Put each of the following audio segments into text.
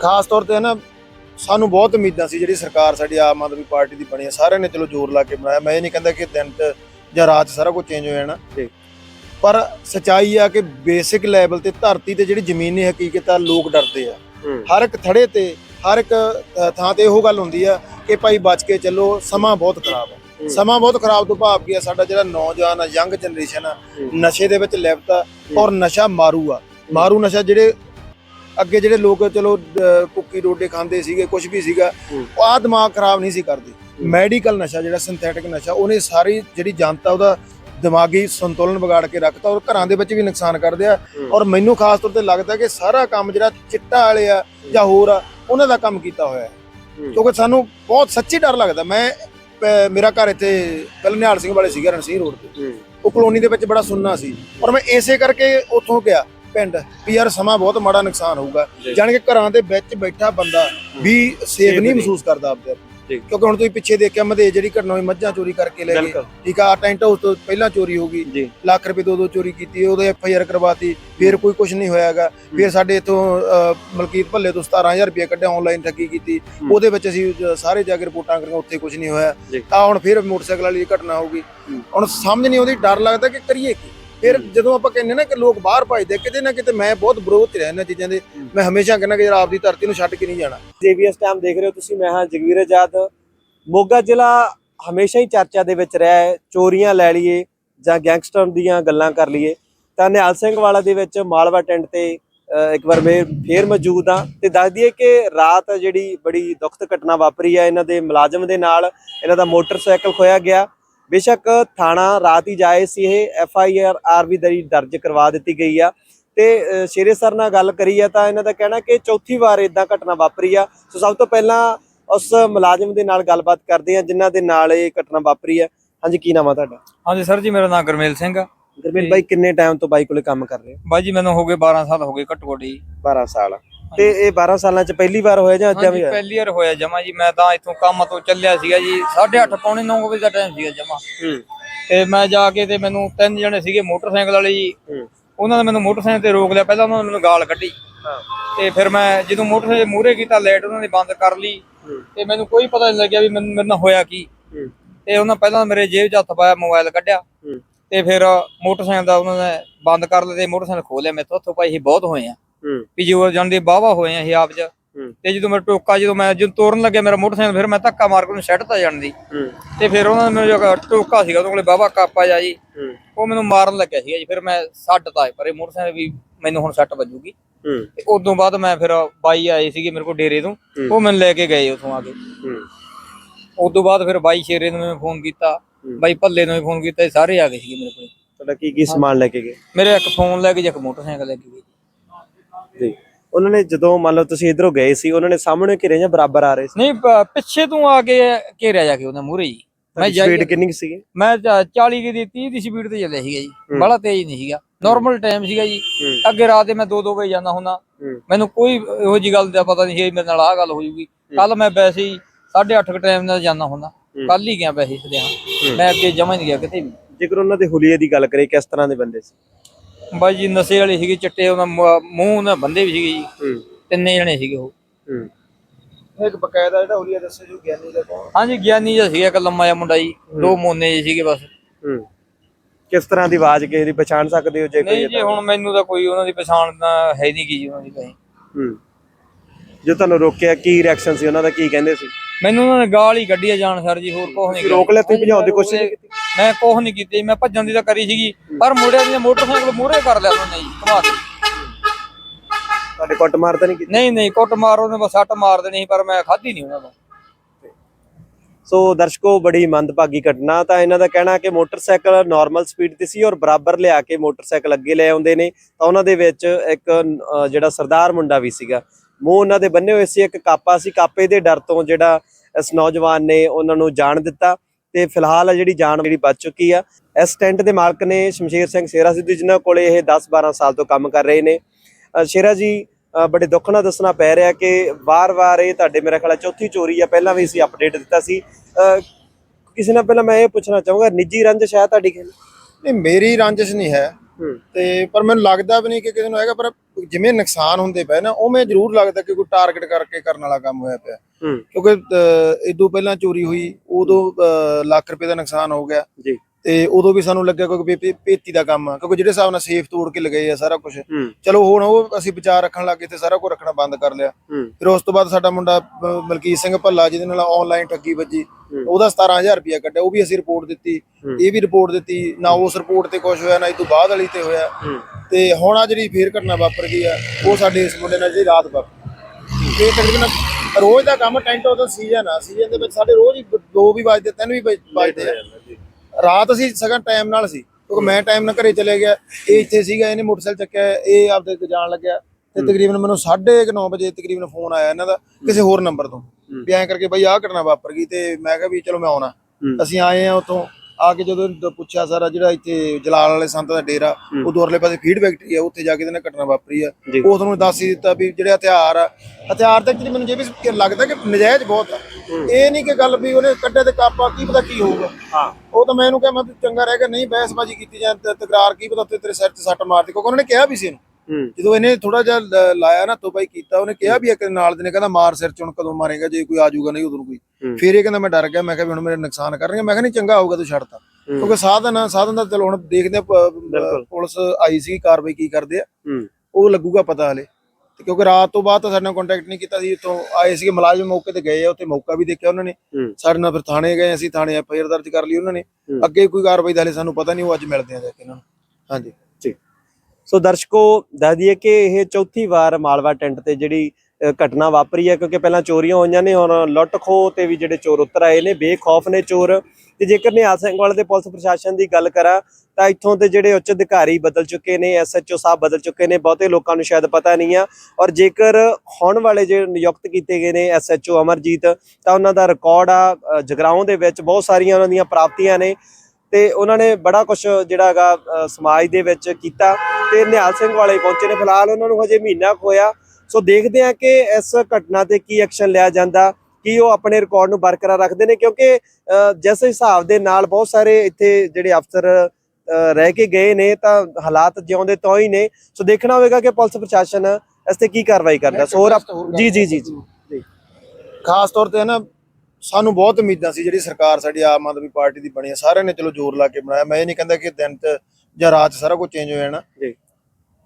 ਖਾਸ ਤੌਰ ਤੇ ਨਾ ਸਾਨੂੰ ਬਹੁਤ ਉਮੀਦਾਂ ਸੀ ਜਿਹੜੀ ਸਰਕਾਰ ਸਾਡੀ ਆਮ ਆਦਮੀ ਪਾਰਟੀ ਦੀ ਬਣੀ ਹੈ ਸਾਰਿਆਂ ਨੇ ਚਲੋ ਜ਼ੋਰ ਲਾ ਕੇ ਬਣਾਇਆ ਮੈਂ ਇਹ ਨਹੀਂ ਕਹਿੰਦਾ ਕਿ ਦਿਨ ਚ ਜਾਂ ਰਾਤ 'ਚ ਸਾਰਾ ਕੁਝ ਚੇਂਜ ਹੋ ਜਾਣਾ। ਪਰ ਸਚਾਈ ਆ ਕਿ ਬੇਸਿਕ ਲੈਵਲ ਤੇ ਧਰਤੀ ਤੇ ਜਿਹੜੀ ਜ਼ਮੀਨੀ ਹਕੀਕਤ ਆ ਲੋਕ ਡਰਦੇ ਆ ਹਰ ਇੱਕ ਥੜੇ ਤੇ ਹਰ ਇੱਕ ਥਾਂ ਤੇ ਇਹੋ ਗੱਲ ਹੁੰਦੀ ਆ ਕਿ ਭਾਈ ਬਚ ਕੇ ਚੱਲੋ ਸਮਾਂ ਬਹੁਤ ਖਰਾਬ। ਹੈ ਸਮਾਂ ਬਹੁਤ ਖਰਾਬ ਤੋਂ ਭਾਵ ਕੀ ਆ ਸਾਡਾ ਜਿਹੜਾ ਨੌਜਵਾਨ ਆ ਯੰਗ ਜਨਰੇਸ਼ਨ ਆ। ਨਸ਼ੇ ਦੇ ਵਿੱਚ ਲਿਪਤ ਆ। ਔਰ ਨਸ਼ਾ ਮਾਰੂ ਆ ਮਾਰੂ ਨਸ਼ਾ ਜਿਹੜੇ ਅੱਗੇ ਜਿਹੜੇ ਲੋਕ ਚਲੋ ਕੁੱਕੀ ਰੋਡੇ ਖਾਂਦੇ ਸੀਗੇ ਕੁਝ ਵੀ ਸੀਗਾ। ਉਹ ਆ ਦਿਮਾਗ ਖਰਾਬ ਨਹੀਂ ਸੀ ਕਰਦੇ। ਮੈਡੀਕਲ ਨਸ਼ਾ ਜਿਹੜਾ ਸਿੰਥੈਟਿਕ ਨਸ਼ਾ ਉਹਨੇ ਸਾਰੀ ਜਿਹੜੀ ਜਨਤਾ ਉਹਦਾ ਦਿਮਾਗੀ ਸੰਤੁਲਨ ਵਿਗਾੜ ਕੇ ਰੱਖਤਾ ਔਰ ਘਰਾਂ ਦੇ ਵਿੱਚ ਵੀ ਨੁਕਸਾਨ ਕਰਦੇ ਆ। ਔਰ ਮੈਨੂੰ ਖਾਸ ਤੌਰ ਤੇ ਲੱਗਦਾ ਕਿ ਸਾਰਾ ਕੰਮ ਜਿਹੜਾ ਚਿੱਟਾ ਵਾਲੇ ਆ ਜਾਂ ਹੋਰ ਆ ਉਹਨਾਂ ਦਾ ਕੰਮ ਕੀਤਾ ਹੋਇਆ ਹੈ। ਕਿਉਂਕਿ ਸਾਨੂੰ ਬਹੁਤ ਸੱਚੀ ਡਰ ਲੱਗਦਾ। ਮੈਂ ਮੇਰਾ ਘਰ ਇੱਥੇ ਕਲਨਿਹਾਲ ਸਿੰਘ ਵਾਲੇ ਸੀਗਾ ਰਣਸੀਂਹ ਰੋਡ ਤੇ। ਉਹ ਕਲੋਨੀ ਦੇ ਵਿੱਚ ਬੜਾ ਸੁੰਨਾ ਸੀ। ਔਰ ਮੈਂ ਇਸੇ ਕਰਕੇ ਉੱਥੋਂ ਗਿਆ। ਪਿੰਡ ਵੀ ਯਾਰ ਸਮਾਂ ਬਹੁਤ ਮਾੜਾ ਨੁਕਸਾਨ ਹੋਊਗਾ। ਜਾਣ ਕੇ ਘਰਾਂ ਦੇ ਵਿੱਚ ਬੈਠਾ ਬੰਦਾ ਵੀ ਸੇਫ ਨਹੀਂ। ਮਹਿਸੂਸ ਕਰਦਾ ਆਪਦੇ ਆਪ। ਕਿਉਂਕਿ ਹੁਣ ਤੁਸੀਂ ਪਿੱਛੇ ਦੇਖਿਆ ਮਧੇ ਜਿਹੜੀ ਘਟਨਾ ਹੋਈ ਮੱਝਾਂ ਚੋਰੀ ਕਰਕੇ ਲੈ ਗਏ। ਠੀਕ ਆ ਟੈਂਟ ਹਾਊਸ ਤੋਂ ਪਹਿਲਾਂ ਚੋਰੀ ਹੋ ਗਈ। ਲੱਖ ਰੁਪਏ ਦੋ ਦੋ ਚੋਰੀ ਕੀਤੀ ਉਹਦੇ ਐਫ ਆਈ ਆਰ ਕਰਵਾਤੀ ਫਿਰ ਕੋਈ ਕੁਝ ਨਹੀਂ ਹੋਇਆਗਾ ਫਿਰ ਸਾਡੇ ਇਥੋਂ ਮਲਕੀਤ ਭੱਲੇ ਤੋਂ 17000 ਰੁਪਏ ਕੱਢਿਆ ਆਨਲਾਈਨ ਠੱਗੀ ਕੀਤੀ। ਉਹਦੇ ਵਿੱਚ ਅਸੀਂ ਸਾਰੇ ਜਾ ਕੇ ਰਿਪੋਰਟਾਂ ਕਰੀਆਂ ਉੱਥੇ ਕੁਝ ਨਹੀਂ ਹੋਇਆ। ਆ ਹੁਣ ਫਿਰ ਮੋਟਰਸਾਈਕਲ ਵਾਲੀ ਘਟਨਾ ਹੋ ਗਈ। ਹੁਣ ਸਮਝ ਨਹੀਂ ਆਉਂਦੀ ਡਰ ਲੱਗਦਾ ਕਿ ਕਰੀਏ ਕੀ? ਫਿਰ। ਜਦੋਂ ਆਪਾਂ ਕਹਿੰਦੇ ਨਾ ਕਿ ਲੋਕ ਬਾਹਰ ਭਜਦੇ ਆ, ਕਿਤੇ ਨਾ ਕਿਤੇ ਮੈਂ ਬਹੁਤ ਵਿਰੋਧ ਰਿਹਾ ਇਹਨਾਂ ਚੀਜ਼ਾਂ ਦੇ। ਮੈਂ ਹਮੇਸ਼ਾ ਕਹਿੰਦਾ ਕਿ ਯਾਰ ਆਪਦੀ ਧਰਤੀ ਨੂੰ ਛੱਡ ਕੇ ਨਹੀਂ ਜਾਣਾ। ਜੇਬੀਐਸ ਟਾਈਮ ਦੇਖ ਰਹੇ ਹੋ ਤੁਸੀਂ ਮੈਂ ਹਾਂ ਜਗਵੀਰ ਆਜ਼ਾਦ। ਮੋਗਾ ਜ਼ਿਲ੍ਹਾ ਹਮੇਸ਼ਾ ਹੀ ਚਰਚਾ ਦੇ ਵਿੱਚ ਰਿਹਾ ਹੈ ਚੋਰੀਆਂ ਲੈ ਲਈਏ ਜਾਂ ਗੈਂਗਸਟਰ ਦੀਆਂ ਗੱਲਾਂ ਕਰ ਲਈਏ। ਤਾਂ ਨਿਹਾਲ ਸਿੰਘ ਵਾਲਾ ਦੇ ਵਿੱਚ ਮਾਲਵਾ ਟੈਂਟ ਤੇ ਇੱਕ ਵਾਰ ਮੈਂ ਫੇਰ ਮੌਜੂਦ ਹਾਂ ਤੇ ਦੱਸ ਦਈਏ ਕਿ ਰਾਤ ਜਿਹੜੀ ਬੜੀ ਦੁਖਦ ਘਟਨਾ ਵਾਪਰੀ ਹੈ ਇਹਨਾਂ ਦੇ ਮੁਲਾਜ਼ਮ ਦੇ ਨਾਲ ਇਹਨਾਂ ਦਾ ਮੋਟਰਸਾਈਕਲ ਖੋਇਆ ਗਿਆ। ਬੇਸ਼ੱਕ ਥਾਣਾ ਰਾਤ ਹੀ ਜਾਏ ਸੀ ਇਹ ਐਫ ਆਈ ਆਰ ਆਰ ਵੀ ਦਰੀ ਦਰਜ ਕਰਵਾ ਦਿੱਤੀ ਗਈ ਆ। ਤੇ ਸ਼ੇਰੇ ਸਰ ਨਾਲ ਗੱਲ ਕਰੀ ਆ ਤਾਂ ਇਹਨਾਂ ਦਾ ਕਹਿਣਾ ਕਿ ਚੌਥੀ ਵਾਰ ਇਦਾਂ ਘਟਨਾ ਵਾਪਰੀ ਆ। ਸੋ ਸਭ ਤੋਂ ਪਹਿਲਾਂ ਉਸ ਮੁਲਾਜ਼ਮ ਦੇ ਨਾਲ ਗੱਲਬਾਤ ਕਰਦੇ ਆ ਜਿਨ੍ਹਾਂ ਦੇ ਨਾਲ ਇਹ ਘਟਨਾ ਵਾਪਰੀ ਆ। ਹਾਂਜੀ ਕੀ ਨਾਮ ਆ ਤੁਹਾਡਾ? ਹਾਂਜੀ ਸਰ ਜੀ ਮੇਰਾ ਨਾਮ ਗੁਰਮੇਲ ਸਿੰਘ ਆ। ਗੁਰਮੀਤ ਬਾਈ ਕਿੰਨੇ ਟਾਈਮ ਤੋਂ ਬਾਈ ਕੋਲੇ ਕੰਮ ਕਰ ਰਹੇ ਹੋ? ਬਾਈ ਜੀ ਮੈਨੂੰ ਹੋ ਗਏ 12 ਸਾਲ ਹੋ ਗਏ ਘੱਟੋ ਘੱਟ ਜੀ। 12 ਸਾਲ। ਤੇ ਇਹ 12 ਸਾਲਾਂ ਚ ਪਹਿਲੀ ਵਾਰ ਹੋਇਆ ਜਾਂ ਅੱਜਾ ਹਾਂਜੀ ਵੀ ਹੋਇਆ? ਪਹਿਲੀ ਵਾਰ ਹੋਇਆ ਜਮਾ ਜੀ। ਮੈਂ ਤਾਂ ਇੱਥੋਂ ਕੰਮ ਤੋਂ ਚੱਲਿਆ ਸੀਗਾ ਜੀ। 8:30 ਪੌਣੇ 9 ਵਜੇ ਦਾ ਟਾਈਮ ਸੀਗਾ ਜਮਾ। ਹੂੰ। ਤੇ ਮੈਂ ਜਾ ਕੇ ਤੇ ਮੈਨੂੰ ਤਿੰਨ ਜਣੇ ਸੀਗੇ ਮੋਟਰਸਾਈਕਲ ਵਾਲੇ ਜੀ। ਹੂੰ। ਉਹਨਾਂ ਨੇ ਮੈਨੂੰ ਮੋਟਰਸਾਈਕਲ ਤੇ ਰੋਕ ਲਿਆ। ਪਹਿਲਾਂ ਉਹਨਾਂ ਨੇ ਮੈਨੂੰ ਗਾਲ ਕੱਢੀ। ਹਾਂ। ਤੇ ਫਿਰ ਮੈਂ ਜਦੋਂ ਮੋਟਰਸਾਈਕਲ ਮੂਹਰੇ ਕੀਤਾ ਲਾਈਟ ਉਹਨਾਂ ਨੇ ਬੰਦ ਕਰ ਲਈ। ਹੂੰ। ਤੇ ਮੈਨੂੰ ਕੋਈ ਪਤਾ ਨਹੀਂ ਲੱਗਿਆ ਵੀ ਮੈਨੂੰ ਮੇਰੇ ਨਾਲ ਹੋਇਆ ਕੀ। ਹੂੰ। ਤੇ ਉਹਨਾਂ ਪਹਿਲਾਂ ਮੇਰੇ ਜੇਬ 'ਚ ਹੱਥ ਪਾਇਆ ਮੋਬਾਈਲ ਕੱਢਿਆ। ਹੂੰ। ਤੇ ਫਿਰ ਮੋਟਰਸਾਈਕਲ ਦਾ ਉਹਨਾਂ ਨੇ ਬੰਦ ਕਰ ਲਿਆ ਤੇ ਮੋਟਰਸਾਈਕਲ ਖੋਲਿਆ ਮੇਰੇ ਤੋਂ ਉੱਥੋਂ ਭਾਈ ਅਸੀਂ ਬਹੁਤ ਹੋਏ ਆ। ਵੀ ਜੋ ਜਾਂਦੇ ਬਾਵਾ ਹੋਏ ਆ ਅਸੀਂ ਆਪ ਚ ਤੇ ਜਦੋਂ ਮੈਂ ਟੋਕਾ ਜਦੋਂ ਮੈਂ ਜਦੋਂ ਤੋਰਨ ਲੱਗਿਆ ਮੇਰਾ ਮੋਟਰਸਾਈਕਲ ਫਿਰ ਮੈਂ ਧੱਕਾ ਮਾਰ ਕੇ ਉਹਨੂੰ ਸੈੱਟ ਤਾ ਜਾਣ ਦੀ। ਤੇ ਫਿਰ ਉਹਨਾਂ ਨੇ ਮੈਨੂੰ ਜੋ ਟੋਕਾ ਸੀਗਾ ਉਹਦੇ ਕੋਲੇ ਬਾਵਾ ਕਾਪਾ ਜਾ ਜੀ ਉਹ ਮੈਨੂੰ ਮਾਰਨ ਲੱਗਿਆ ਸੀਗਾ ਜੀ ਫਿਰ ਮੈਂ ਛੱਡ ਤਾ ਪਰ ਇਹ ਮੋਟਰਸਾਈਕਲ ਵੀ ਮੈਨੂੰ ਹੁਣ ਸੱਟ ਵੱਜੂਗੀ। ਤੇ ਉਦੋਂ ਬਾਅਦ ਮੈਂ ਫਿਰ ਬਾਈ ਆਏ ਸੀਗੇ ਮੇਰੇ ਕੋਲ ਡੇਰੇ ਤੋਂ। ਉਹ ਮੈਨੂੰ ਲੈ ਕੇ ਗਏ ਉਥੋਂ ਆ ਕੇ। ਉਦੋਂ ਬਾਅਦ ਫਿਰ ਬਾਈ ਸ਼ੇਰੇ ਨੂੰ ਮੈਂ ਫੋਨ ਕੀਤਾ। ਬਾਈ ਭੱਲੇ ਨੂੰ ਵੀ ਫੋਨ ਕੀਤਾ ਇਹ ਸਾਰੇ ਆ ਗਏ ਸੀਗੇ ਮੇਰੇ ਕੋਲੇ। ਤੁਹਾਡਾ ਕੀ ਕੀ ਸਮਾਨ ਲੈ ਕੇ ਗਏ? ਮੇਰੇ ਇੱਕ ਫੋਨ ਲੈ ਕੇ ਜੇ ਇੱਕ ਮੋਟਰਸਾਈਕਲ ਲੈ ਕੇ ਗਏ। ਜੀ। ਉਹਨਾਂ ਨੇ ਜਦੋਂ ਮੰਨ ਲਓ ਤੁਸੀਂ ਇਧਰੋਂ ਗਏ ਸੀ ਉਹਨਾਂ ਨੇ ਸਾਹਮਣੇ ਘਿਰੇ ਜਾਂ ਬਰਾਬਰ ਆ ਰਹੇ ਸੀ? ਨਹੀਂ ਪ- ਪਿੱਛੇ ਤੋਂ ਆ ਕੇ ਘੇਰਿਆ ਜਾ ਕੇ ਉਹਨੇ ਮੂਹਰੇ ਜੀ। ਮੈਂ ਸਪੀਡ ਜਾਈ ਕਿੰਨੀ ਕੁ ਸੀਗੀ? ਮੈਂ ਚ- 40 ਦੀ 30 ਦੀ ਸਪੀਡ ਤੇ ਚੱਲਿਆ ਸੀਗਾ ਜੀ। ਹੂੰ। ਬੜਾ ਤੇਜ਼ ਨਹੀਂ ਸੀਗਾ। ਨਾਰਮਲ ਟਾਈਮ ਸੀਗਾ ਜੀ। ਹੂੰ। ਅੱਗੇ ਰਾਤ ਦੇ ਮੈਂ 2-2 ਵਜੇ ਜਾਂਦਾ ਹੁੰਦਾ। ਹੂੰ। ਮੈਨੂੰ ਕੋਈ ਇਹੋ ਜੀ ਗੱਲ ਦਾ ਪਤਾ ਨਹੀਂ ਸੀ ਮੇਰੇ ਨਾਲ ਆਹ ਗੱਲ ਹੋ। ਜੂਗੀ ਕੱਲ ਮੈਂ ਵੈਸੇ ਹੀ 8:30 ਟਾਈਮ ਨਾਲ ਜਾਂਦਾ ਹੁੰਦਾ। ਹੂੰ। ਕੱਲ ਹੀ ਗਿਆ ਵੈਸੇ ਸਦਿਆਂ ਮੈਂ ਅੱਗੇ ਜਮਾ ਨਹੀਂ ਗਿਆ ਕਿਤੇ ਵੀ। ਜੇਕਰ ਉਹਨਾਂ ਦੇ ਹੁਲੀਏ ਦੀ ਗੱਲ ਕਰੀਏ ਕਿਸ ਤਰ੍ਹਾਂ ਦੇ ਬੰਦੇ ਸੀ? ਬਾਈ ਜੀ ਨਸ਼ੇ ਵਾਲੇ ਸੀਗੇ ਚਿੱਟੇ ਉਹਨਾਂ ਮੂੰਹ ਮੂੰਹ ਉਹਨਾਂ ਬੰਦੇ ਵੀ ਸੀਗੇ ਜੀ। ਹੂੰ। ਤਿੰਨੇ ਜਣੇ ਸੀਗੇ ਉਹ। ਹੂੰ। ਇੱਕ ਬਕਾਇਦਾ ਜਿਹੜਾ ਹੁਲੀਆ ਦੱਸੇ ਜੋ ਗਿਆਨੀ ਦਾ ਕੌਣ? ਹਾਂਜੀ ਗਿਆਨੀ ਜਿਹਾ ਸੀਗਾ ਇੱਕ ਲੰਮਾ ਜਿਹਾ ਮੁੰਡਾ ਜੀ। ਦੋ ਮੋਨੇ ਜਿਹੇ ਸੀਗੇ ਬਸ। ਹੂੰ। ਕਿਸ ਤਰ੍ਹਾਂ ਦੀ ਆਵਾਜ਼ ਕਿਸੇ ਦੀ ਪਛਾਣ ਸਕਦੇ ਹੋ ਜੇ ਕੋਈ ਨਹੀਂ ਜੀ ਹੁਣ ਮੈਨੂੰ ਤਾਂ ਕੋਈ ਉਹਨਾਂ ਦੀ ਪਛਾਣ ਤਾਂ ਹੈ ਨਹੀਂ ਕੀ ਜੀ ਉਹਨਾਂ ਦੀ ਕਹੀਂ ਹੂੰ। ਜੋ ਤੁਹਾਨੂੰ ਰੋਕਿਆ ਕੀ ਰਿਐਕਸ਼ਨ ਸੀ? ਉਹਨਾਂ ਦਾ ਕੀ ਕਹਿੰਦੇ ਸੀ? ਮੈਨੂੰ ਉਹਨਾਂ ਨੇ ਗਾਲ ਹੀ ਕੱਢੀ ਆ ਜਾਣ ਸਰ ਜੀ ਹੋਰ ਕੁਝ ਨਹੀਂ ਰੋਕ ਲਿਆ ਤੁਸੀਂ ਭਜਾਉਣ ਦੀ ਕੋਸ਼ਿਸ਼ ਨਹੀਂ ਕੀਤੀ? ਮੈਂ ਕੁਝ ਨਹੀਂ ਕੀਤੀ ਮੈਂ ਭੱਜਣ ਦੀ ਤਾਂ ਕਰੀ ਸੀਗੀ ਪਰ ਮੁੰਡਿਆਂ ਦੀ ਮੋਟਰਸਾਈਕਲ ਮੂਹਰੇ ਕਰ ਲਿਆ ਉਹਨੇ ਜੀ ਘੁਮਾ ਕੇ। ਤੁਹਾਡੇ ਕੁੱਟ ਮਾਰ ਤਾਂ ਨਹੀਂ ਕੀਤੀ? ਨਹੀਂ ਨਹੀਂ ਕੁੱਟ ਮਾਰ ਉਹਨੇ ਬਸ ਸੱਟ ਮਾਰ ਦੇਣੀ ਸੀ ਪਰ ਮੈਂ ਖਾਧੀ ਨਹੀਂ ਉਹਨਾਂ ਤੋਂ। ਸੋ ਦਰਸ਼ਕੋ ਬੜੀ ਮੰਦਭਾਗੀ ਘਟਨਾ ਤਾਂ ਇਹਨਾਂ ਦਾ ਕਹਿਣਾ ਕਿ ਮੋਟਰਸਾਈਕਲ ਨਾਰਮਲ ਸਪੀਡ ਤੇ ਸੀ ਔਰ ਬਰਾਬਰ ਲਿਆ ਕੇ ਮੋਟਰਸਾਈਕਲ ਅੱਗੇ ਲੈ ਆਉਂਦੇ ਨੇ। ਤਾਂ ਉਹਨਾਂ ਦੇ ਵਿੱਚ ਇੱਕ ਜਿਹੜਾ ਸਰਦਾਰ ਮੁੰਡਾ ਵੀ ਸੀਗਾ ਮੂੰਹ ਉਹਨਾਂ ਦੇ ਬੰਨੇ ਹੋਏ ਸੀ, ਇੱਕ ਕਾਪਾ ਸੀ। ਕਾਪੇ ਦੇ ਡਰ ਤੋਂ ਜਿਹੜਾ ਇਸ ਨੌਜਵਾਨ ਨੇ ਉਹਨਾਂ ਨੂੰ ਜਾਣ ਦਿੱਤਾ ਤੇ ਫਿਲਹਾਲ ਜਿਹੜੀ ਜਾਨ ਜਿਹੜੀ ਬਚ ਚੁੱਕੀ ਆ, ਇਸ ਟੈਂਟ ਦੇ ਮਾਲਕ ਨੇ ਸ਼ਮਸ਼ੇਰ ਸਿੰਘ ਸ਼ੇਰਾ ਸਿੱਧੂ, ਜਿਨ੍ਹਾਂ ਕੋਲੇ ਇਹ 10-12 ਸਾਲ ਤੋਂ ਕੰਮ ਕਰ ਰਹੇ ਨੇ। ਸ਼ੇਰਾ ਜੀ ਬੜੇ ਦੁੱਖ ਨਾਲ ਦੱਸਣਾ ਪੈ ਰਿਹਾ ਕਿ ਵਾਰ-ਵਾਰ ਇਹ ਤੁਹਾਡੇ ਮੇਰੇ ਖਿਆਲ ਨਾਲ ਚੌਥੀ ਚੋਰੀ ਆ, ਪਹਿਲਾਂ ਵੀ ਅਸੀਂ ਅਪਡੇਟ ਦਿੱਤਾ ਸੀ। ਕਿਸੇ ਨਾਲ ਪਹਿਲਾਂ ਮੈਂ ਇਹ ਪੁੱਛਣਾ ਚਾਹੂੰਗਾ, ਨਿੱਜੀ ਰੰਜਿਸ਼ ਹੈ ਤੁਹਾਡੀ ਖੇਲ ਨਹੀਂ, ਮੇਰੀ ਰੰਜਿਸ਼ ਨਹੀਂ ਹੈ। ਤੇ ਪਰ ਮੈਨੂੰ ਲੱਗਦਾ ਵੀ ਨਹੀਂ ਕਿ ਕਿਸੇ ਨੂੰ ਹੈਗਾ ਪਰ ਜਿਵੇਂ ਨੁਕਸਾਨ ਹੁੰਦੇ ਪਏ ਨਾ ਉਹ ਮੈਂ ਜ਼ਰੂਰ ਲੱਗਦਾ ਕਿ ਕੋਈ ਟਾਰਗੇਟ ਕਰਕੇ ਕਰਨ ਵਾਲਾ ਕੰਮ ਹੋਇਆ ਪਿਆ। ਕਿਉਂਕਿ ਇਦੋਂ ਪਹਿਲਾਂ ਚੋਰੀ ਹੋਈ ਉਦੋਂ ਲੱਖ ਰੁਪਏ ਦਾ ਨੁਕਸਾਨ ਹੋ ਗਿਆ। ਜੀ। ਤੇ ਉਦੋਂ ਵੀ ਸਾਨੂੰ ਲੱਗਿਆ ਪੇ- ਪੇਤੀ ਦਾ ਕੰਮ ਆ ਕਿਉਂਕਿ ਜਿਹੜੇ ਹਿਸਾਬ ਨਾਲ ਸੇਫ ਤੋੜ ਕੇ ਲਗਾਏ ਆ ਸਾਰਾ ਕੁਝ ਚਲੋ ਹੁਣ ਉਹ ਅਸੀਂ ਵਿਚਾਰ ਰੱਖਣ ਲੱਗੇ ਤੇ ਸਾਰਾ ਕੁਝ ਰੱਖਣਾ ਬੰਦ ਕਰ ਲਿਆ। ਫਿਰ ਉਸ ਤੋਂ ਬਾਅਦ ਸਾਡਾ ਮੁੰਡਾ ਮਲਕੀਤ ਸਿੰਘ ਭੱਲਾ ਜਿਹਦੇ ਨਾਲ ਆਨਲਾਈਨ ਠੱਗੀ ਵੱਜੀ। ਉਹਦਾ 17000 ਰੁਪਇਆ ਕੱਢਿਆ ਉਹ ਵੀ ਅਸੀਂ ਰਿਪੋਰਟ ਦਿੱਤੀ। ਇਹ ਵੀ ਰਿਪੋਰਟ ਦਿੱਤੀ ਨਾ ਉਸ ਰਿਪੋਰਟ ਤੇ ਕੁਝ ਹੋਇਆ ਨਾ ਇਹ ਤੋਂ ਬਾਅਦ ਵਾਲੀ ਤੇ ਹੋਇਆ। ਤੇ ਹੁਣ ਆ ਜਿਹੜੀ ਫੇਰ ਘਟਨਾ ਵਾਪਰ ਗਈ ਆ ਉਹ ਸਾਡੇ ਇਸ ਮੁੰਡੇ ਨਾਲ ਜਿਹੜੀ ਰਾਤ ਵਾਪਰੀ। ਇਹ ਤਕਰੀਬਨ ਰੋਜ਼ ਦਾ ਕੰਮ ਟੈਂਟ ਉਹਦਾ ਸੀਜ਼ਨ ਆ ਸੀਜ਼ਨ ਦੇ ਵਿੱਚ ਸਾਡੇ ਰੋਜ਼ ਹੀ ਬ- ਦੋ ਵੀ ਵੱਜਦੇ ਤਿੰਨ ਵੀ ਵੱਜ- ਵੱਜਦੇ ਆ। ਰਾਤ ਅਸੀਂ ਸਗੋਂ ਟਾਈਮ ਨਾਲ ਸੀ ਕਿਉਂਕਿ ਮੈਂ ਟਾਈਮ ਨਾਲ ਘਰੇ ਚਲੇ ਗਿਆ ਇਹ ਇੱਥੇ ਸੀਗਾ ਇਹਨੇ ਮੋਟਰਸਾਈਕਲ ਚੱਕਿਆ ਇਹ ਆਪਦੇ ਜਾਣ ਲੱਗਿਆ ਤੇ ਤਕਰੀਬਨ ਮੈਨੂੰ 9:30 ਵਜੇ ਤਕਰੀਬਨ ਫੋਨ ਆਇਆ ਇਹਨਾਂ ਦਾ ਕਿਸੇ ਹੋਰ ਨੰਬਰ ਤੋਂ ਵੀ ਐਂ ਕਰਕੇ ਬਈ ਆਹ ਘਟਨਾ ਵਾਪਰ ਗਈ ਤੇ ਮੈਂ ਕਿਹਾ ਵੀ ਚਲੋ ਮੈਂ ਆਉਣਾ। ਅਸੀਂ ਆਏ ਆ ਉਤੋਂ ਆ ਕੇ ਜਦੋਂ ਪੁੱਛਿਆ ਸਾਰਾ ਜਿਹੜਾ ਇੱਥੇ ਜਲਾਲ ਵਾਲੇ ਸੰਤ ਦਾ ਡੇਰਾ ਉਹ ਦੂਰਲੇ ਪਾਸੇ ਫੀਡ ਫੈਕਟਰੀ ਆ ਉੱਥੇ ਜਾ ਕੇ ਇਹਨੇ ਘਟਨਾ ਵਾਪਰੀ ਆ। ਉਹ ਤੁਹਾਨੂੰ ਦੱਸ ਹੀ ਦਿੱਤਾ ਵੀ ਜਿਹੜੇ ਹਥਿਆਰ ਆ ਹਥਿਆਰ ਤਾਂ ਮੈਨੂੰ ਜੇ ਵੀ ਲੱਗਦਾ ਕਿ ਨਜਾਇਜ਼ ਬਹੁਤ ਆ। ਇਹ ਨਹੀਂ ਕਿ ਗੱਲ ਵੀ ਉਹਨੇ ਕੱਢਿਆ ਤੇ ਕਾਪਾ ਕੀ ਪਤਾ ਕੀ ਹੋਊਗਾ। ਹਾਂ। ਉਹ ਤਾਂ ਮੈਂ ਇਹਨੂੰ ਕਿਹਾ ਮੈਂ ਚੰਗਾ ਰਹਿ ਗਿਆ ਨਹੀਂ ਬਹਿਸਬਾਜ਼ੀ ਕੀਤੀ ਜਾਂ ਤ- ਤਕਰਾਰ ਕੀ ਪਤਾ ਤੇਰੇ ਸਿਰ 'ਚ ਸੱਟ ਮਾਰਦੀ ਕਿਉਂਕਿ ਉਹਨਾਂ ਨੇ ਕਿਹਾ ਵੀ ਸੀ ਇਹਨੂੰ। ਹੂੰ। ਜਦੋਂ ਇਹਨੇ ਥੋੜਾ ਜਿਹਾ ਲਾਇਆ ਨਾ ਤੋਬਾਈ ਕੀਤਾ ਉਹਨੇ ਕਿਹਾ ਵੀ ਇੱਕ ਨਾਲ ਦੇ ਨੇ ਕਹਿੰਦਾ ਮਾਰ ਸਿਰ 'ਚ ਹੁਣ ਕਦੋਂ ਮਾਰੇਗਾ ਜੇ ਕੋਈ ਆ ਜਾਊਗਾ ਨਹੀਂ ਉਦੋਂ ਕੋਈ। ਹੂੰ। ਫਿਰ ਇਹ ਕਹਿੰਦਾ ਮੈਂ ਡਰ ਗਿਆ ਮੈਂ ਕਿਹਾ ਵੀ ਹੁਣ ਮੇਰੇ ਨੁਕਸਾਨ ਕਰਨਗੇ। ਮੈਂ ਕਿਹਾ ਨਹੀਂ ਚੰਗਾ ਹੋਊਗਾ ਤੂੰ ਛੱਡਤਾ ਕਿਉਂਕਿ ਸਾਧਨ ਆ ਸਾਧਨ ਦਾ ਚਲੋ ਹੁਣ ਦੇਖਦੇ ਆ। ਪੁਲਿਸ ਆਈ ਸੀ ਕਾਰਵਾਈ ਕੀ ਕਰਦੇ ਆ। ਹੂੰ। ਉਹ ਲੱਗੂਗਾ ਪਤਾ ਹਲੇ। ਤੇ ਕਿਉਂਕਿ ਰਾਤ ਤੋਂ ਬਾਅਦ ਤਾਂ ਸਾਡੇ ਨਾਲ ਕੰਟੈਕਟ ਨਹੀਂ ਕੀਤਾ ਸੀ ਇੱਥੋਂ ਆਏ ਸੀਗੇ ਮੁਲਾਜ਼ਮ ਮੌਕੇ ਤੇ ਗਏ ਆ ਉੱਥੇ ਮੌਕਾ ਵੀ ਦੇਖਿਆ ਉਹਨਾਂ ਨੇ। ਸਾਡੇ ਨਾਲ ਫਿਰ ਥਾਣੇ ਗਏ ਅਸੀਂ ਥਾਣੇ ਐਫ ਆਈ ਆਰ ਦਰਜ ਕਰ ਲਈ ਉਹਨਾਂ ਨੇ। ਅੱਗੇ ਕੋਈ ਕਾਰਵਾਈ ਦਾ ਹਲੇ ਸਾਨੂੰ ਪਤਾ ਨਹੀਂ ਉਹ ਅੱਜ ਮਿਲਦੇ ਆ ਜਾ ਕੇ ਇਹਨਾਂ ਨੂੰ। ਹਾਂਜੀ। ਠੀਕ। ਸੋ ਦਰਸ਼ਕੋ ਦੱਸ ਦਈਏ ਕਿ ਇਹ ਚੌਥੀ ਵਾਰ ਮਾਲਵਾ ਟੈਂਟ ਤੇ ਜਿਹੜੀ ਘਟਨਾ ਵਾਪਰੀ ਹੈ ਕਿਉਂਕਿ ਪਹਿਲਾਂ ਚੋਰੀਆਂ ਹੋਈਆਂ ਨੇ ਹੁਣ ਲੁੱਟ ਖੋਹ ਤੇ ਵੀ ਜਿਹੜੇ ਚੋਰ ਉਤਰ ਆਏ ਨੇ ਬੇਖੌਫ ਨੇ ਚੋਰ। ਤੇ ਜੇਕਰ ਨਿਹਾਲ ਸਿੰਘ ਵਾਲੇ ਦੇ ਪੁਲਿਸ ਪ੍ਰਸ਼ਾਸਨ ਦੀ ਗੱਲ ਕਰਾਂ ਤਾਂ ਇੱਥੋਂ ਦੇ ਜਿਹੜੇ ਉੱਚ ਅਧਿਕਾਰੀ ਬਦਲ ਚੁੱਕੇ ਨੇ ਐਸਐਚਓ ਸਾਹਿਬ ਬਦਲ ਚੁੱਕੇ ਨੇ ਬਹੁਤੇ ਲੋਕਾਂ ਨੂੰ ਸ਼ਾਇਦ ਪਤਾ ਨਹੀਂ ਆ। ਔਰ ਜੇਕਰ ਹੁਣ ਵਾਲੇ ਜਿਹੜੇ ਨਿਯੁਕਤ ਕੀਤੇ ਗਏ ਨੇ ਐਸਐਚਓ ਅਮਰਜੀਤ ਤਾਂ ਉਹਨਾਂ ਦਾ ਰਿਕਾਰਡ ਆ ਅ, ਜਗਰਾਉਂ ਦੇ ਵਿੱਚ ਬਹੁਤ ਸਾਰੀਆਂ ਉਹਨਾਂ ਦੀਆਂ ਪ੍ਰਾਪਤੀਆਂ ਨੇ। ਤੇ ਉਹਨਾਂ ਨੇ ਬੜਾ ਕੁਝ ਜਿਹੜਾ ਹੈਗਾ ਸਮਾਜ ਦੇ ਵਿੱਚ ਕੀਤਾ। ਤੇ ਨਿਹਾਲ ਸਿੰਘ ਵਾਲੇ ਪਹੁੰਚੇ ਨੇ। ਫਿਲਹਾਲ ਉਹਨਾਂ ਨੂੰ ਹਜੇ ਮਹੀਨਾ ਕੁ ਹੋਇਆ। ਸੋ ਦੇਖਦੇ ਆ ਕਿ ਇਸ ਘਟਨਾ ਤੇ ਕੀ ਐਕਸ਼ਨ ਲਿਆ ਜਾਂਦਾ ਕੀ ਉਹ ਆਪਣੇ ਰਿਕਾਰਡ ਨੂੰ ਬਰਕਰਾਰ ਰੱਖਦੇ ਨੇ ਕਿਉਂਕਿ ਜਿਸ ਹਿਸਾਬ ਦੇ ਨਾਲ ਬਹੁਤ ਸਾਰੇ ਇੱਥੇ ਜਿਹੜੇ ਅਫਸਰ ਰਹਿ ਕੇ ਗਏ ਨੇ ਤਾਂ ਹਾਲਾਤ ਜਿਉਂਦੇ ਤੋਂ ਹੀ ਨੇ। ਸੋ ਦੇਖਣਾ ਹੋਵੇਗਾ ਕਿ ਪੁਲਿਸ ਪ੍ਰਸ਼ਾਸਨ ਇਸ ਤੇ ਕੀ ਕਾਰਵਾਈ ਕਰਦਾ। ਸੋ ਹੋਰ ਜੀ ਜੀ ਜੀ ਜੀ। ਖਾਸ ਤੌਰ ਤੇ ਨਾ ਸਾਨੂੰ ਬਹੁਤ ਉਮੀਦਾਂ ਸੀ ਜਿਹੜੀ ਸਰਕਾਰ ਸਾਡੀ ਆਮ ਆਦਮੀ ਪਾਰਟੀ ਦੀ ਬਣੀ ਹੈ ਸਾਰਿਆਂ ਨੇ ਚਲੋ ਜ਼ੋਰ ਲਾ ਕੇ ਬਣਾਇਆ। ਮੈਂ ਇਹ ਨਹੀਂ ਕਹਿੰਦਾ ਕਿ ਦਿਨ ਚ ਜਾਂ ਰਾਤ ਸਾਰਾ ਕੁਝ ਚੇਂਜ ਹੋ ਜਾਣਾ। ਜੀ।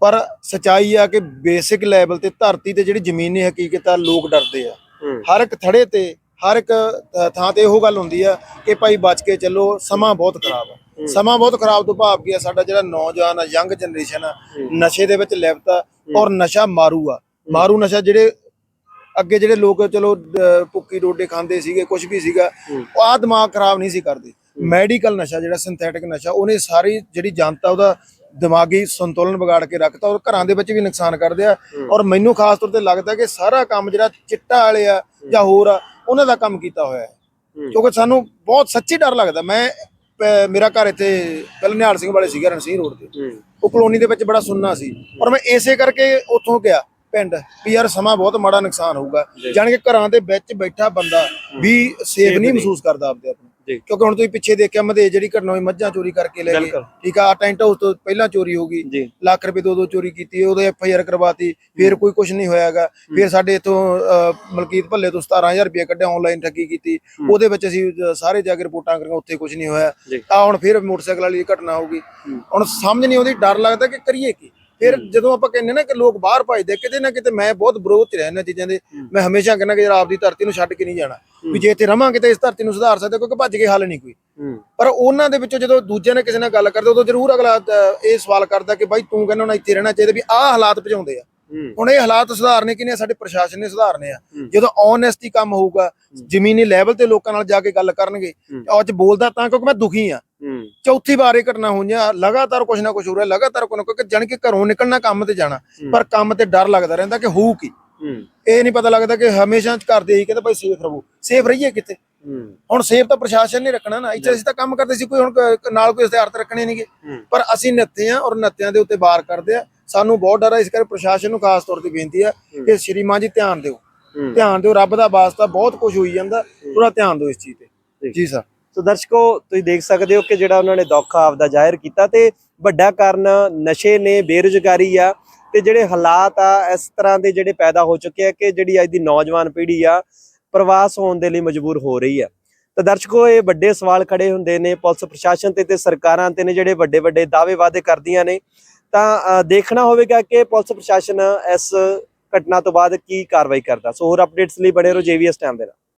ਪਰ ਸਚਾਈ ਆ ਕਿ ਬੇਸਿਕ ਲੈਵਲ ਤੇ ਧਰਤੀ ਤੇ ਜਿਹੜੀ ਜ਼ਮੀਨੀ ਹਕੀਕਤ ਆ ਲੋਕ ਡਰਦੇ ਆ। ਹਰ ਇੱਕ ਥੜੇ ਤੇ ਹਰ ਇੱਕ ਥਾਂ ਤੇ ਇਹੋ ਗੱਲ ਹੁੰਦੀ ਆ ਕਿ ਭਾਈ ਬਚ ਕੇ ਚੱਲੋ ਸਮਾਂ ਬਹੁਤ ਖਰਾਬ ਆ। ਸਮਾਂ ਬਹੁਤ ਖਰਾਬ ਤੋਂ ਭਾਵ ਕੀ ਆ ਸਾਡਾ ਜਿਹੜਾ ਨੌਜਵਾਨ ਆ ਯੰਗ ਜਨਰੇਸ਼ਨ ਆ ਨਸ਼ੇ ਦੇ ਵਿੱਚ ਲਿਪਤ ਆ ਔਰ ਨਸ਼ਾ ਮਾਰੂ ਆ। ਮਾਰੂ ਨਸ਼ਾ ਜਿਹੜੇ ਅੱਗੇ ਜਿਹੜੇ ਲੋਕ ਚਲੋ ਭੁੱਕੀ ਰੋਡੇ ਖਾਂਦੇ ਸੀਗੇ ਕੁਝ ਵੀ ਸੀਗਾ ਉਹ ਆ ਦਿਮਾਗ ਖਰਾਬ ਨਹੀਂ ਸੀ ਕਰਦੇ। ਮੈਡੀਕਲ ਨਸ਼ਾ ਜਿਹੜਾ ਸਿੰਥੈਟਿਕ ਨਸ਼ਾ ਉਹਨੇ ਸਾਰੀ ਜਿਹੜੀ ਜਨਤਾ ਉਹਦਾ ਦਿਮਾਗੀ ਸੰਤੁਲਨ ਵਿਗਾੜ ਕੇ ਰੱਖਤਾ ਔਰ ਘਰਾਂ ਦੇ ਵਿੱਚ ਵੀ ਨੁਕਸਾਨ ਕਰਦੇ ਆ। ਔਰ ਮੈਨੂੰ ਖਾਸ ਤੌਰ ਤੇ ਲੱਗਦਾ ਕਿ ਸਾਰਾ ਕੰਮ ਜਿਹੜਾ ਚਿੱਟਾ ਵਾਲੇ ਆ ਜਾਂ ਹੋਰ ਆ ਉਹਨਾਂ ਦਾ ਕੰਮ ਕੀਤਾ ਹੋਇਆ ਹੈ। ਕਿਉਂਕਿ ਸਾਨੂੰ ਬਹੁਤ ਸੱਚੀ ਡਰ ਲੱਗਦਾ। ਮੈਂ ਮੇਰਾ ਘਰ ਇੱਥੇ ਪਹਿਲਾਂ ਨਿਹਾਲ ਸਿੰਘ ਵਾਲੇ ਸੀਗਾ ਰਣਸੀਂਹ ਰੋਡ ਤੇ। ਉਹ ਕਲੋਨੀ ਦੇ ਵਿੱਚ ਬੜਾ ਸੁੰਨਾ ਸੀ। ਔਰ ਮੈਂ ਇਸੇ ਕਰਕੇ ਉੱਥੋਂ ਗਿਆ ਪਿੰਡ ਵੀ ਯਾਰ ਸਮਾਂ ਬਹੁਤ ਮਾੜਾ ਨੁਕਸਾਨ ਹੋਊਗਾ। ਜਾਣ ਕੇ ਘਰਾਂ ਦੇ ਵਿੱਚ ਬੈਠਾ ਬੰਦਾ ਵੀ ਸੇਫ ਨਹੀਂ। ਮਹਿਸੂਸ ਕਰਦਾ ਆਪਦੇ ਆਪ ਨੂੰ। ਕਿਉਂਕਿ ਹੁਣ ਤੁਸੀਂ ਪਿੱਛੇ ਦੇਖਿਆ ਮਧੇ ਜਿਹੜੀ ਘਟਨਾ ਹੋਈ ਮੱਝਾਂ ਚੋਰੀ ਕਰਕੇ ਲੈ ਗਏ। ਠੀਕ ਆ ਟੈਂਟ ਹਾਊਸ ਤੋਂ ਪਹਿਲਾਂ ਚੋਰੀ ਹੋ ਗਈ। ਲੱਖ ਰੁਪਏ ਦੋ ਦੋ ਚੋਰੀ ਕੀਤੀ ਉਹਦੇ ਐਫ ਆਈ ਆਰ ਕਰਵਾਤੀ ਫਿਰ ਕੋਈ ਕੁਝ ਨਹੀਂ ਹੋਇਆਗਾ। ਫਿਰ ਸਾਡੇ ਇਥੋਂ ਮਲਕੀਤ ਭੱਲੇ ਤੋਂ 17000 ਰੁਪਏ ਕੱਢਿਆ ਆਨਲਾਈਨ ਠੱਗੀ ਕੀਤੀ। ਉਹਦੇ ਵਿੱਚ ਅਸੀਂ ਸਾਰੇ ਜਾ ਕੇ ਰਿਪੋਰਟਾਂ ਕਰੀਆਂ ਉੱਥੇ ਕੁਝ ਨਹੀਂ ਹੋਇਆ। ਆ ਹੁਣ ਫਿਰ ਮੋਟਰਸਾਈਕਲ ਵਾਲੀ ਘਟਨਾ ਹੋ ਗਈ। ਹੁਣ ਸਮਝ ਨਹੀਂ ਆਉਂਦੀ ਡਰ ਲੱਗਦਾ ਕਿ ਕਰੀਏ ਕੀ? ਫਿਰ ਜਦੋਂ ਆਪਾਂ ਕਹਿੰਦੇ ਨਾ ਕਿ ਲੋਕ ਬਾਹਰ ਭਜਦੇ ਕਿਤੇ ਨਾ ਕਿਤੇ ਮੈਂ ਬਹੁਤ ਵਿਰੋਧ ਚ ਰਿਹਾ ਇਹਨਾਂ ਚੀਜ਼ਾਂ ਦੇ। ਮੈਂ ਹਮੇਸ਼ਾ ਕਹਿੰਦਾ ਕਿ ਯਾਰ ਆਪਦੀ ਧਰਤੀ ਨੂੰ ਛੱਡ ਕੇ ਨਹੀਂ ਜਾਣਾ। ਵੀ ਜੇ ਇੱਥੇ ਰਵਾਂਗੇ ਤਾਂ ਇਸ ਧਰਤੀ ਨੂੰ ਸੁਧਾਰ ਸਕਦੇ ਕਿਉਂਕਿ ਭੱਜ ਕੇ ਹੱਲ ਨਹੀਂ ਕੋਈ। ਪਰ ਉਹਨਾਂ ਦੇ ਵਿੱਚੋਂ ਜਦੋਂ ਦੂਜਿਆਂ ਨੇ ਕਿਸੇ ਨਾਲ ਗੱਲ ਕਰਦੇ ਉਦੋਂ ਜ਼ਰੂਰ ਅਗਲਾ ਇਹ ਸਵਾਲ ਕਰਦਾ ਕਿ ਬਾਈ ਤੂੰ ਕਹਿੰਦਾ ਹੁਣ ਇੱਥੇ ਰਹਿਣਾ ਚਾਹੀਦਾ ਵੀ ਆਹ ਹਾਲਾਤ ਭਜਾਉਂਦੇ ਆ। ਹੁਣ ਇਹ ਹਾਲਾਤ ਸੁਧਾਰਨੇ ਕਿਨੇ ਸਾਡੇ ਪ੍ਰਸ਼ਾਸਨ ਨੇ ਸੁਧਾਰਨੇ ਆ। ਜਦੋਂ ਓਨੈਸਟੀ ਕੰਮ ਹੋਊਗਾ ਜ਼ਮੀਨੀ ਲੈਵਲ ਤੇ ਲੋਕਾਂ ਨਾਲ ਜਾ ਕੇ ਗੱਲ ਕਰਨਗੇ ਅੱਜ ਬੋਲਦਾ ਤਾਂ ਕਿਉਂਕਿ ਮੈਂ ਦੁਖੀ ਆ। ਚੌਥੀ ਵਾਰ ਇਹ ਘਟਨਾ ਹੋਈਆਂ ਲਗਾਤਾਰ ਕੁਝ ਨਾ ਕੁਝ ਹੋ ਰਿਹਾ ਲਗਾਤਾਰ ਕੋਈ ਨਾ ਕੋਈ ਜਾਣ ਕੇ ਘਰੋਂ ਨਿਕਲਣਾ ਕੰਮ ਤੇ ਜਾਣਾ। ਪਰ ਕੰਮ ਤੇ ਡਰ ਲੱਗਦਾ ਰਹਿੰਦਾ ਕਿ ਹੋਊ ਕੀ। ਇਹ ਨਹੀਂ ਪਤਾ ਲੱਗਦਾ ਕਿ ਹਮੇਸ਼ਾ ਘਰ ਦੇ ਹੀ ਕਹਿੰਦੇ ਭਾਈ ਸੇਫ ਰਹੋ। ਸੇਫ ਰਹੀਏ ਕਿਤੇ? ਹੁਣ ਸੇਫ ਤਾਂ ਪ੍ਰਸ਼ਾਸਨ ਨੇ ਰੱਖਣਾ ਨਾ। ਇੱਥੇ ਅਸੀਂ ਤਾਂ ਕੰਮ ਕਰਦੇ ਸੀ ਕੋਈ ਹੁਣ ਨਾਲ ਕੋਈ ਇਸ਼ਤਿਹਾਰ ਤਾਂ ਰੱਖਣੇ ਨਹੀਂਗੇ। ਪਰ ਅਸੀਂ ਨੱਤੇ ਆ ਔਰ ਨੱਤਿਆਂ ਦੇ ਉੱਤੇ ਵਾਰ ਕਰਦੇ ਆ। ਸਾਨੂੰ ਬਹੁਤ ਡਰ ਆ ਇਸ ਕਰਕੇ ਪ੍ਰਸ਼ਾਸਨ ਨੂੰ ਖਾਸ ਤੌਰ ਤੇ ਬੇਨਤੀ ਆ ਕਿ ਸ਼੍ਰੀਮਾਨ ਜੀ ਧਿਆਨ ਦਿਓ। ਧਿਆਨ ਦਿਓ ਰੱਬ ਦਾ ਵਾਸਤਾ ਬਹੁਤ ਕੁਝ ਹੋਈ ਜਾਂਦਾ। ਥੋੜਾ ਧਿਆਨ ਦਿਓ ਇਸ ਚੀਜ਼ ਤੇ। ਜੀ ਸਰ। ਸੋ ਦਰਸ਼ਕੋ, ਤੁਸੀਂ ਦੇਖ ਸਕਦੇ ਹੋ ਕਿ ਜਿਹੜਾ ਉਹਨਾਂ ਨੇ ਦੁੱਖ ਆਪਦਾ ਜ਼ਾਹਿਰ ਕੀਤਾ ਤੇ ਵੱਡਾ ਕਾਰਨ ਨਸ਼ੇ ਨੇ, ਬੇਰੁਜ਼ਗਾਰੀ ਆ ਤੇ ਜਿਹੜੇ ਹਾਲਾਤ ਆ, ਇਸ ਤਰ੍ਹਾਂ ਦੇ ਜਿਹੜੇ ਪੈਦਾ ਹੋ ਚੁੱਕੇ ਆ ਕਿ ਜਿਹੜੀ ਅੱਜ ਦੀ ਨੌਜਵਾਨ ਪੀੜ੍ਹੀ ਆ, ਪ੍ਰਵਾਸ ਹੋਣ ਦੇ ਲਈ ਮਜਬੂਰ ਹੋ ਰਹੀ ਆ। ਤਾਂ ਦਰਸ਼ਕੋ, ਇਹ ਵੱਡੇ ਸਵਾਲ ਖੜੇ ਹੁੰਦੇ ਨੇ, ਪੁਲਿਸ ਪ੍ਰਸ਼ਾਸਨ ਤੇ ਤੇ ਸਰਕਾਰਾਂ ਤੇ ਨੇ ਜਿਹੜੇ ਵੱਡੇ ਵੱਡੇ ਦਾਅਵੇ ਵਾਅਦੇ ਕਰਦੀਆਂ ਨੇ। ਤਾਂ ਦੇਖਣਾ ਹੋਵੇਗਾ ਕਿ ਪੁਲਿਸ ਪ੍ਰਸ਼ਾਸਨ ਇਸ ਘਟਨਾ ਤੋਂ ਬਾਅਦ ਕੀ ਕਾਰਵਾਈ ਕਰਦਾ। ਸੋ ਹੋਰ ਅਪਡੇਟਸ ਲਈ ਬਣੇ ਰਹੋ ਜੇਵੀਐਸ ਟਾਈਮ ਦੇ ਨਾਲ।